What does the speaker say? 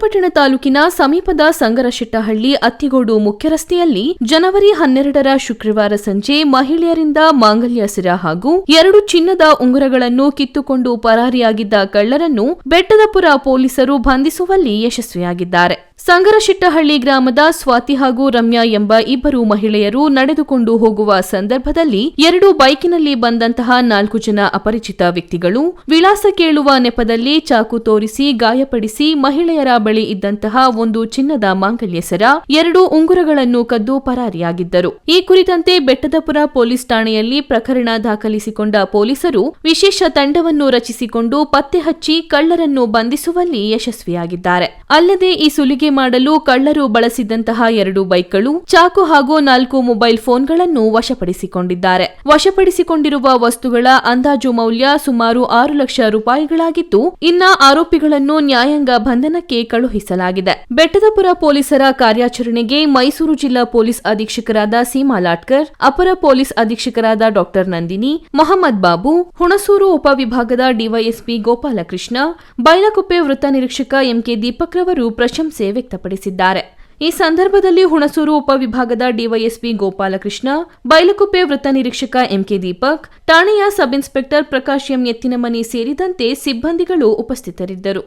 ಪಿರಿಯಾಪಟ್ಟಣ ತಾಲೂಕಿನ ಸಮೀಪದ ಸಂಗರಶೆಟ್ಟಹಳ್ಳಿ ಅತ್ತಿಗೋಡು ಮುಖ್ಯ ರಸ್ತೆಯಲ್ಲಿ ಜನವರಿ ಹನ್ನೆರಡರ ಶುಕ್ರವಾರ ಸಂಜೆ ಮಹಿಳೆಯರಿಂದ ಮಾಂಗಲ್ಯ ಸಿರ ಹಾಗೂ ಎರಡು ಚಿನ್ನದ ಉಂಗುರಗಳನ್ನು ಕಿತ್ತುಕೊಂಡು ಪರಾರಿಯಾಗಿದ್ದ ಕಳ್ಳರನ್ನು ಬೆಟ್ಟದಪುರ ಪೊಲೀಸರು ಬಂಧಿಸುವಲ್ಲಿ ಯಶಸ್ವಿಯಾಗಿದ್ದಾರೆ. ಸಂಗರಶೆಟ್ಟಹಳ್ಳಿ ಗ್ರಾಮದ ಸ್ವಾತಿ ಹಾಗೂ ರಮ್ಯಾ ಎಂಬ ಇಬ್ಬರು ಮಹಿಳೆಯರು ನಡೆದುಕೊಂಡು ಹೋಗುವ ಸಂದರ್ಭದಲ್ಲಿ ಎರಡು ಬೈಕಿನಲ್ಲಿ ಬಂದಂತಹ ನಾಲ್ಕು ಜನ ಅಪರಿಚಿತ ವ್ಯಕ್ತಿಗಳು ವಿಳಾಸ ಕೇಳುವ ನೆಪದಲ್ಲಿ ಚಾಕು ತೋರಿಸಿ ಗಾಯಪಡಿಸಿ ಮಹಿಳೆಯರ ಬಳಿ ಇದ್ದಂತಹ ಒಂದು ಚಿನ್ನದ ಮಾಂಗಲ್ಯ ಸರ ಎರಡು ಉಂಗುರಗಳನ್ನು ಕದ್ದು ಪರಾರಿಯಾಗಿದ್ದರು. ಈ ಕುರಿತಂತೆ ಬೆಟ್ಟದಪುರ ಪೊಲೀಸ್ ಠಾಣೆಯಲ್ಲಿ ಪ್ರಕರಣ ದಾಖಲಿಸಿಕೊಂಡ ಪೊಲೀಸರು ವಿಶೇಷ ತಂಡವನ್ನು ರಚಿಸಿಕೊಂಡು ಪತ್ತೆ ಹಚ್ಚಿ ಕಳ್ಳರನ್ನು ಬಂಧಿಸುವಲ್ಲಿ ಯಶಸ್ವಿಯಾಗಿದ್ದಾರೆ. ಅಲ್ಲದೆ ಈ ಸುಲಿಗೆ ಮಾಡಲು ಕಳ್ಳರು ಬಳಸಿದಂತಹ ಎರಡು ಬೈಕ್ಗಳು, ಚಾಕು ಹಾಗೂ ನಾಲ್ಕು ಮೊಬೈಲ್ ಫೋನ್ಗಳನ್ನು ವಶಪಡಿಸಿಕೊಂಡಿದ್ದಾರೆ. ವಶಪಡಿಸಿಕೊಂಡಿರುವ ವಸ್ತುಗಳ ಅಂದಾಜು ಮೌಲ್ಯ ಸುಮಾರು ಆರು ಲಕ್ಷ ರೂಪಾಯಿಗಳಾಗಿದ್ದು, ಇನ್ನ ಆರೋಪಿಗಳನ್ನು ನ್ಯಾಯಾಂಗ ಬಂಧನಕ್ಕೆ ಕಳುಹಿಸಲಾಗಿದೆ. ಬೆಟ್ಟದಪುರ ಪೊಲೀಸರ ಕಾರ್ಯಾಚರಣೆಗೆ ಮೈಸೂರು ಜಿಲ್ಲಾ ಪೊಲೀಸ್ ಅಧೀಕ್ಷಕರಾದ ಸೀಮಾ ಲಾಟ್ಕರ್, ಅಪರ ಪೊಲೀಸ್ ಅಧೀಕ್ಷಕರಾದ ಡಾಕ್ಟರ್ ನಂದಿನಿ, ಮೊಹಮ್ಮದ್ ಬಾಬು, ಹುಣಸೂರು ಉಪವಿಭಾಗದ ಡಿವೈಎಸ್ಪಿ ಗೋಪಾಲಕೃಷ್ಣ, ಬೈಲಕುಪ್ಪೆ ವೃತ್ತ ನಿರೀಕ್ಷಕ ಎಂಕೆ ದೀಪಕ್ ರವರು ಪ್ರಶಂಸೆ ವ್ಯಕ್ತಪಡಿಸಿದ್ದಾರೆ. ಈ ಸಂದರ್ಭದಲ್ಲಿ ಹುಣಸೂರು ಉಪವಿಭಾಗದ ಡಿವೈಎಸ್ಪಿ ಗೋಪಾಲಕೃಷ್ಣ ಬೈಲಕುಪ್ಪೆ ವೃತ್ತ ನಿರೀಕ್ಷಕ ಎಂಕೆ ದೀಪಕ್, ಠಾಣೆಯ sub inspector Prakash M Ettinamani ಸೇರಿದಂತೆ ಸಿಬ್ಬಂದಿಗಳು ಉಪಸ್ಥಿತರಿದ್ದರು.